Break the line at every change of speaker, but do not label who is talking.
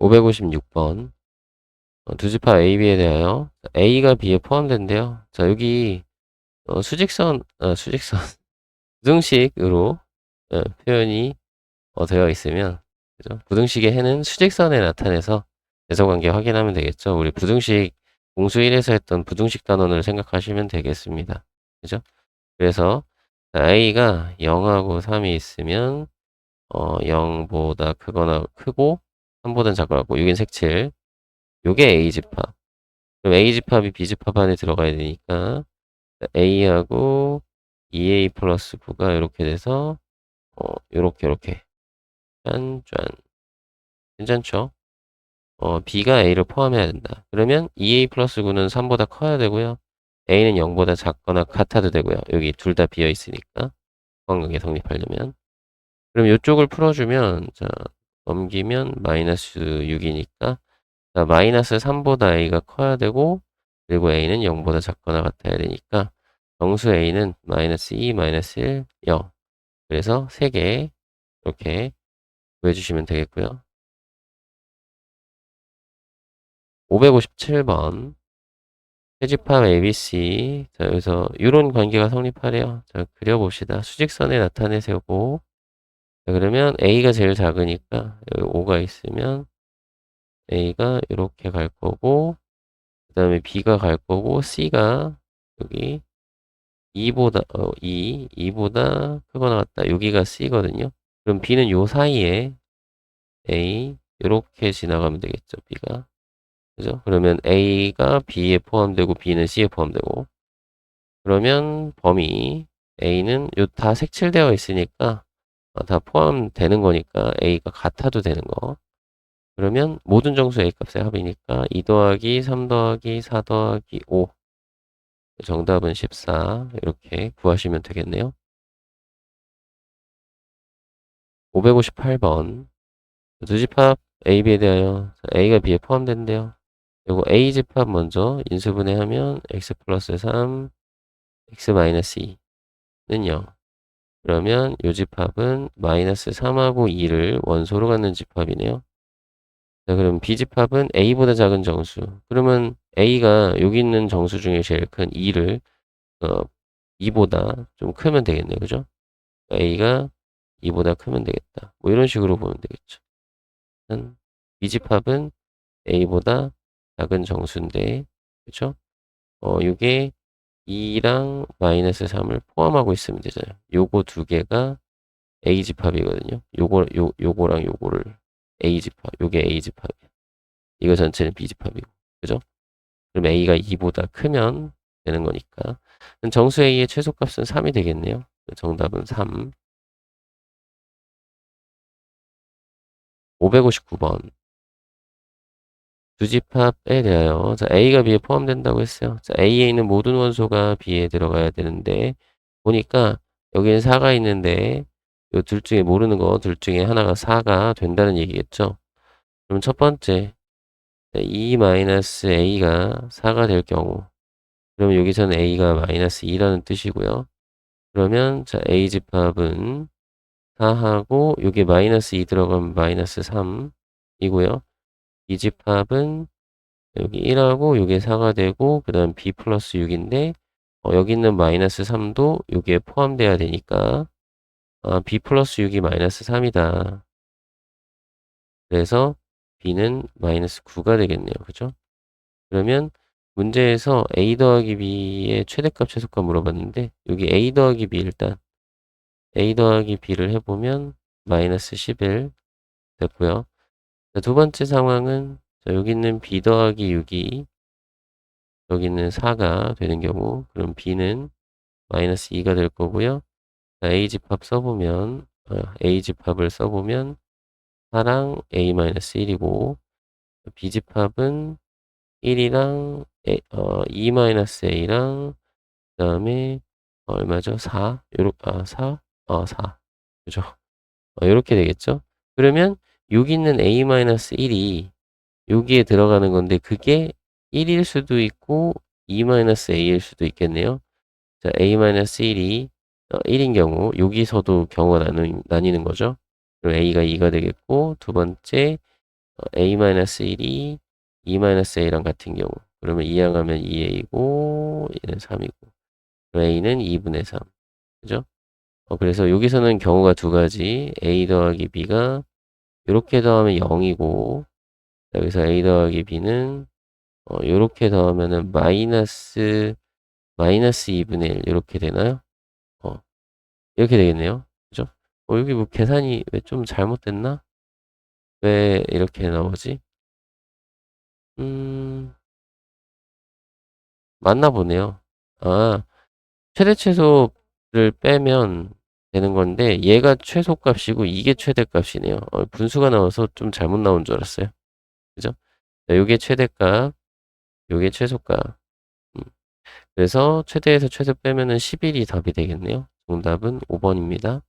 556번. 어, 두 집합 A, B에 대하여 A가 B에 포함된대요. 자, 여기 어, 수직선, 아, 수직선, 부등식으로 어, 표현이 어, 되어 있으면 그죠? 부등식의 해는 수직선에 나타내서 대소관계 확인하면 되겠죠. 우리 부등식 공수 1에서 했던 부등식 단원을 생각하시면 되겠습니다. 그죠? 그래서 A가 0하고 3이 있으면 어, 0보다 크거나 크고 3보다 작거나 여긴 색칠 요게 A집합 그럼 A집합이 B집합 안에 들어가야 되니까 A하고 2A 플러스 9가 이렇게 돼서 어, 요렇게 요렇게 짠 짠 괜찮죠? 어, B가 A를 포함해야 된다. 그러면 2A 플러스 9는 3보다 커야 되고요. A는 0보다 작거나 같아도 되고요. 여기 둘 다 비어 있으니까 관계에 성립하려면 그럼 이쪽을 풀어주면 자 넘기면 마이너스 6이니까 자, 마이너스 3보다 A가 커야 되고 그리고 A는 0보다 작거나 같아야 되니까 정수 A는 마이너스 2, 마이너스 1, 0 그래서 3개 이렇게 구해주시면 되겠고요. 557번 해집합 ABC 자 여기서 이런 관계가 성립하래요. 자 그려봅시다. 수직선에 나타내 세우고 자, 그러면 A가 제일 작으니까 여기 5가 있으면 A가 이렇게 갈 거고 그 다음에 B가 갈 거고 C가 여기 2보다 어, 2, 2보다 크거나 같다. 여기가 C거든요. 그럼 B는 요 사이에 A 이렇게 지나가면 되겠죠. B가 그죠? 그러면 A가 B에 포함되고 B는 C에 포함되고 그러면 범위 A는 요 다 색칠되어 있으니까 어, 다 포함되는 거니까 A가 같아도 되는 거 그러면 모든 정수 A 값의 합이니까 2 더하기 3 더하기 4 더하기 5 정답은 14 이렇게 구하시면 되겠네요. 558번 두 집합 A, B에 대하여 A가 B에 포함된대요. 그리고 A 집합 먼저 인수분해하면 x 플러스 3, x 마이너스 2는 0. 그러면 이 집합은 마이너스 3하고 2를 원소로 갖는 집합이네요. 자, 그럼 B 집합은 A보다 작은 정수. 그러면 A가 여기 있는 정수 중에 제일 큰 2를 어, 2보다 좀 크면 되겠네요. 그죠? A가 2보다 크면 되겠다. 뭐 이런 식으로 보면 되겠죠. B 집합은 A보다 작은 정수인데, 그죠? 어, 이게 2랑 마이너스 3을 포함하고 있으면 되잖아요. 요거 두 개가 A 집합이거든요. 요거, 요, 요거랑 요거를 A 집합, 요게 A 집합이야. 이거 전체는 B 집합이고, 그죠? 그럼 A가 2보다 크면 되는 거니까. 정수 A의 최소값은 3이 되겠네요. 정답은 3. 559번. 두 집합에 대하여 자, A가 B에 포함된다고 했어요. 자, A에 있는 모든 원소가 B에 들어가야 되는데 보니까 여기는 4가 있는데 이 둘 중에 모르는 거 둘 중에 하나가 4가 된다는 얘기겠죠. 그럼 첫 번째 2-A가 4가 될 경우 그럼 여기서는 A가 마이너스 2라는 뜻이고요. 그러면 자 A 집합은 4하고 여기 마이너스 2 들어가면 마이너스 3이고요. 이 집합은 여기 1하고 여기 4가 되고 그 다음 b 플러스 6인데 어, 여기 있는 마이너스 3도 여기에 포함돼야 되니까 아, b 플러스 6이 마이너스 3이다. 그래서 b는 마이너스 9가 되겠네요. 그죠? 그러면 문제에서 a 더하기 b의 최대값 최소값 물어봤는데 여기 a 더하기 b 일단 a 더하기 b를 해보면 마이너스 11 됐고요. 자, 두 번째 상황은 자, 여기 있는 b 더하기 6이 여기 있는 4가 되는 경우 그럼 b는 마이너스 2가 될 거고요. 자, a 집합 써보면 어, a 집합을 써보면 4랑 a 마이너스 1이고 b 집합은 1이랑 a, 어, 2 마이너스 a랑 그 다음에 어, 얼마죠? 4 요렇 아 4? 어 4. 그죠? 어, 이렇게 되겠죠? 그러면 여기 있는 a-1이 여기에 들어가는 건데 그게 1일 수도 있고 2-a일 수도 있겠네요. 자, a-1이 1인 어, 경우 여기서도 경우가 나누, 나뉘는 거죠. 그럼 a가 2가 되겠고 두 번째 a-1이 2-a랑 같은 경우 그러면 이항하면 2a고 얘는 3이고 a는 2분의 3 그죠? 어, 그래서 여기서는 경우가 두 가지 a 더하기 b가 이렇게 더하면 0이고 여기서 a 더하기 b는 어, 요렇게 더하면은 마이너스 마이너스 2분의 1 이렇게 되나요? 어, 이렇게 되겠네요. 그죠? 어, 여기 뭐 계산이 왜 좀 잘못됐나? 왜 이렇게 나오지? 음, 맞나 보네요. 아, 최대 최소를 빼면 되는 건데 얘가 최소값이고 이게 최대값이네요. 어, 분수가 나와서 좀 잘못 나온 줄 알았어요. 그죠? 자, 요게 최대값, 요게 최소값. 음. 그래서 최대에서 최소 빼면은 11이 답이 되겠네요. 정답은 5번입니다.